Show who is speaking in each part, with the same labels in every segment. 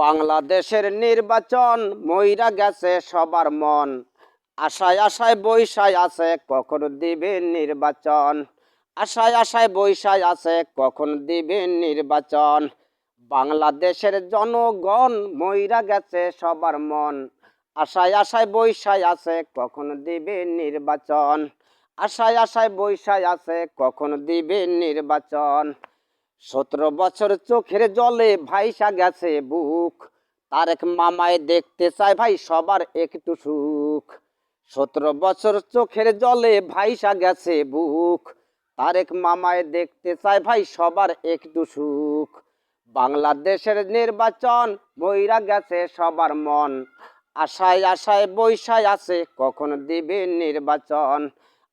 Speaker 1: বাংলাদেশের নির্বাচন মইরা গেছে সবার মন। আশায় আশায় বৈশায় আছে কখন দিবে নির্বাচন। আশায় আশায় বৈশায় আছে কখন দিবে নির্বাচন। বাংলাদেশের জনগণ মইরা গেছে সবার মন। আশায় আশায় বৈশায় আছে কখন দিবে নির্বাচন। আশায় আশায় বৈশায় আছে কখন দিবে নির্বাচন। সতেরো বছর চোখের জলে ভাইসা গেছে বুক। তার এক মামায় দেখতে চায় ভাই সবার একটু সুখ। সতেরো বছর চোখের জলে ভাইসা গেছে বুক। তার এক মামায় দেখতে চায় ভাই সবার একটু সুখ। বাংলাদেশের নির্বাচন বইরা গেছে সবার মন। আশায় আশায় বৈশায় আছে কখন দিবে নির্বাচন।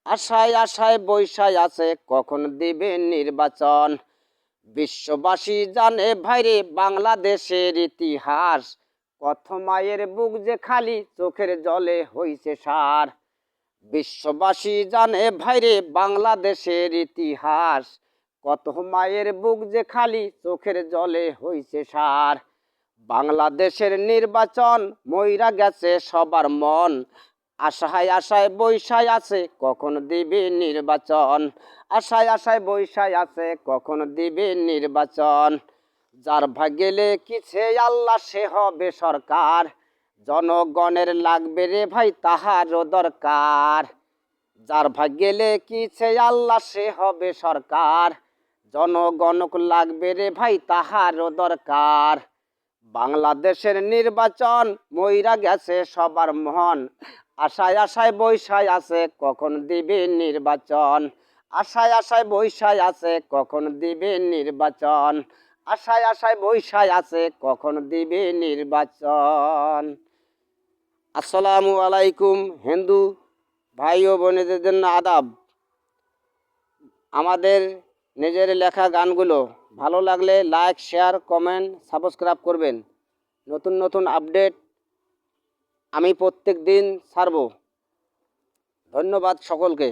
Speaker 1: আশায় আশায় বৈশায় আছে কখন দিবে নির্বাচন। বিশ্ববাসী জানে ভাইরে বাংলাদেশের ইতিহাস। কত মায়ের বুক যে খালি, চোখের জলে হইছে সার। বিশ্ববাসী জানে ভাইরে বাংলাদেশের ইতিহাস। কত মায়ের বুক যে খালি, চোখের জলে হইছে সার। বাংলাদেশের নির্বাচন মইরা গেছে সবার মন। আশায় আশায় বৈশায় আছে, কখন দিবে নির্বাচন? আশায় আশায় বৈশায় আছে, কখন দিবে নির্বাচন? যার ভাগ্যেলে কিছে আল্লাহ সে হবে সরকার। জনগণের লাগবে রে ভাই তাহারও দরকার। যার ভাগ্যেলে কিছে আল্লাহ সে হবে সরকার। জনগণক লাগবে রে ভাই তাহারও দরকার। বাংলাদেশের নির্বাচন মইরা গেছে সবার মন। আশায় আশায় বৈশায় আছে, কখন দিবে নির্বাচন? আশায় আশায় বৈশায় আছে, কখন দিবে নির্বাচন? আশায় আশায় বৈশায় আছে, কখন দিবে নির্বাচন? আসসালামু আলাইকুম, হিন্দু ভাই ও বোনেদের জন্য আদাব। আমাদের নিজের লেখা গানগুলো ভালো লাগলে লাইক শেয়ার কমেন্ট সাবস্ক্রাইব করবেন। নতুন নতুন আপডেট আমি প্রত্যেক দিন সারব। ধন্যবাদ সকলকে।